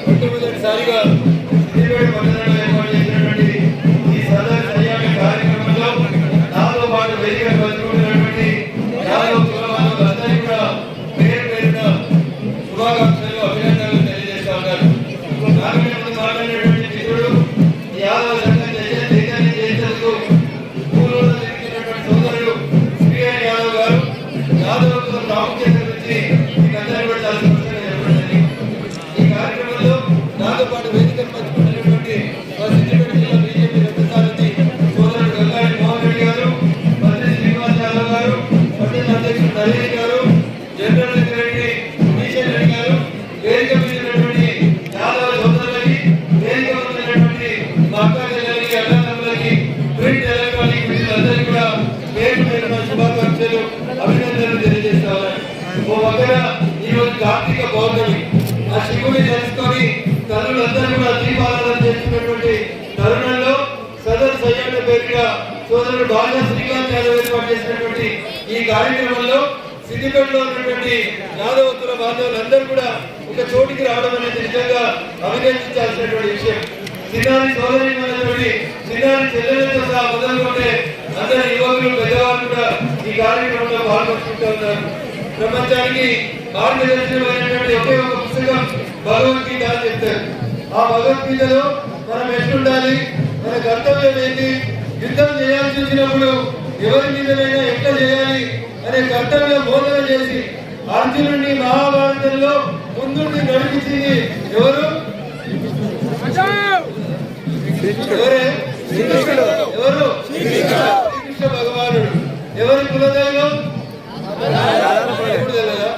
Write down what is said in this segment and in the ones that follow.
మొట్టమొదటిసారిగా సిద్దిపేట పట్టణంలో ఏర్పాటు చేసినటువంటి ఈ సదర్ సయ్యాట కార్యక్రమంలో నాతో పాటు వేదిక పంచుకుంటున్నటువంటి యాదవ్ కూడా పేరు పేరున శుభాకాంక్షలు అభినందనలు తెలియజేస్తా ఉన్నారు మాట్లాడినటువంటి మిత్రుడు యాదవ్ యాదవ్ కుల కార్తీక పౌర్ణమి ఆ శివుని తెలుసుకొని తల్లులందరూ కూడా దీపారాధన చేస్తున్నటువంటి తరుణంలో సదర్ సయ్యాట పేరుగా సోదరుడు బాగా శ్రీకాంత్ యాదవ్ ఏర్పాటు చేసినటువంటి ఈ కార్యక్రమంలో సిద్దిపేటలో ఉన్నటువంటి యాదవతుల బాంధవులందరూ కూడా ఒక చోటికి రావడం అనేది నిజంగా అభినందించాల్సినటువంటి విషయం. చిన్నారి సోదరి మనతోటి చిన్నారి చెల్లెలతో సహా మొదలుకుంటే అందరి యువకులు పెద్దవాళ్ళు కూడా ఈ కార్యక్రమంలో పాల్గొంటుంటూ ఉన్నారు. ప్రపంచానికి మార్గదర్శనమైనటువంటి ఒకే ఒక పుస్తకం భగవద్గీత అని చెప్తారు. ఆ భగవద్గీతలో మనం ఎట్లుండాలి? మన కర్తవ్యం ఏంటి? యుద్ధం చేయాల్సి వచ్చినప్పుడు ఎవరి మీదనైనా ఎట్లా చేయాలి అనే కర్తవ్యం బోధన చేసి అర్జునుడిని మహాభారతంలో ముందుండి నడిపించింది ఎవరు? ఎవరే ఎవరు శ్రీకృష్ణ భగవానుడు ఎవరి కులదైవం ఎప్పుడు తెలియదా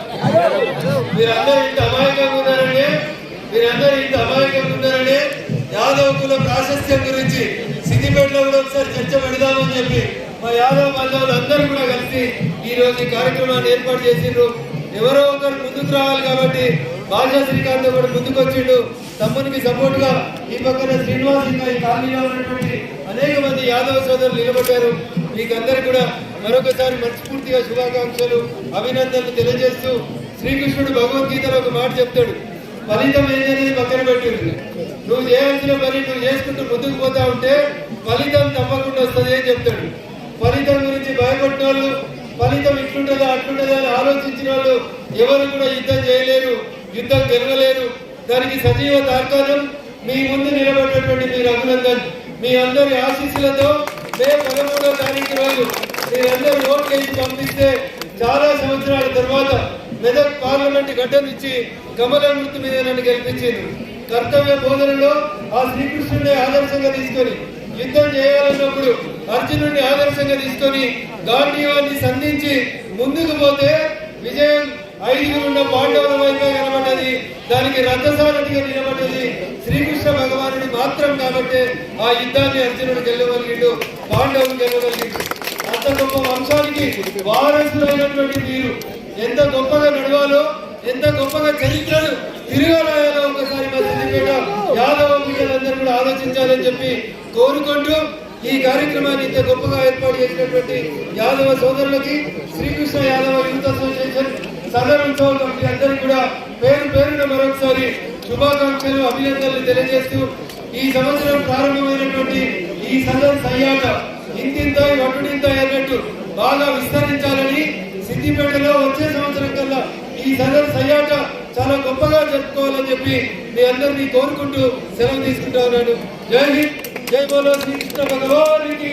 మీరందరూ ఇంత అమాయకంగా ఉన్నారండి మీరందరూ ఇంత అమాయకంగా ఉన్నారండి యాదవ్ కుల ప్రాశస్త్యం గురించి సిద్దిపేటలో కూడా ఒకసారి చర్చ పెడదామని చెప్పి మా యాదవ్ మల్లవులు అందరూ కూడా కలిసి ఈ రోజు ఈ కార్యక్రమాన్ని ఏర్పాటు చేసిండ్రు. ఎవరో ఒకరు ముందుకు రావాలి కాబట్టి బాజా శ్రీకాంత్ కూడా ముందుకు వచ్చిండు. తమ్మునికి సపోర్ట్గా ఈ పక్కన శ్రీనివాస్ ఇంకా ఈ కాలనీలో ఉన్నటువంటి అనేక మంది యాదవ్ సోదరులు నిలబడ్డారు. మీకందరూ కూడా మరొకసారి మనస్ఫూర్తిగా శుభాకాంక్షలు అభినందనలు తెలియజేస్తూ శ్రీకృష్ణుడు భగవద్గీతలో ఒక మాట చెప్తాడు. ఫలితం ఏంటనేది పక్కన పెట్టింది నువ్వు చేయాల్సిన పని నువ్వు చేసుకుంటూ ముందుకు పోతా ఉంటే ఫలితం తప్పకుండా వస్తుంది అని చెప్తాడు. ఫలితం గురించి భయపడిన వాళ్ళు ఫలితం ఇట్లుంటుందా అట్లుంటుందా అని ఆలోచించిన వాళ్ళు ఎవరు కూడా యుద్ధం చేయలేరు యుద్ధం గెలవలేరు దానికి సజీవ తార్కాణం మీ ముందు నిలబడినటువంటి మీరు అభినందన్ మీ అందరి ఆశీస్సులతో మే పదమూడో తారీఖు రోజు మీరందరూ ఓట్లు వేసి పంపిస్తే చాలా సంవత్సరాల తర్వాత మెదక్ పార్లమెంట్ గడ్డ నుంచి కమల మృతి మీద నన్ను గెలిపించింది. కర్తవ్య బోధనలో ఆ శ్రీకృష్ణుడిని ఆదర్శంగా తీసుకొని యుద్ధం చేయాలన్నప్పుడు అర్జునుడిని ఆదర్శంగా తీసుకొని గాంధీవాన్ని సంధించి ముందుకు పోతే విజయం ఐదుగురు ఉన్న పాండవుల వైపే కనబడ్డది. దానికి రథసారథిగా నిలబడ్డది శ్రీకృష్ణ భగవానుడి మాత్రం కాబట్టి ఆ యుద్ధాన్ని అర్జునుడు గెలవగలిగిండు పాండవులు గెలవగలిగిండు. అంత గొప్ప వంశానికి వారసులైనటువంటి మీరు ఎంత గొప్పగా నడవాలో ఎంత గొప్పగా చరిత్రను తిరగరాయాలో కూడా ఆలోచించాలని చెప్పి కోరుకుంటూ ఈ కార్యక్రమాన్ని ఇంత గొప్పగా ఏర్పాటు చేసినటువంటి యాదవ సోదరులకి శ్రీకృష్ణ యాదవ యూత్ అసోసియేషన్ సదర్ ఉత్సవం కమిటీ అందరికీ కూడా పేరు పేరున మరొకసారి శుభాకాంక్షలు అభినందనలు తెలియజేస్తూ ఈ సంవత్సరం ప్రారంభమైనటువంటి ఈ సదర్ సయ్యాట ఇంతింత వడ్డింత అన్నట్టు బాగా విస్తరించాలని సిద్దిపేటలో వచ్చే సంవత్సరం కల్లా ఈ సదర్ సయ్యాట చాలా గొప్పగా జరుపుకోవాలని చెప్పి మీ అందరినీ కోరుకుంటూ సెలవు తీసుకుంటా ఉన్నాను. జై హింద్ జై బోలో శ్రీకృష్ణ భగవానికి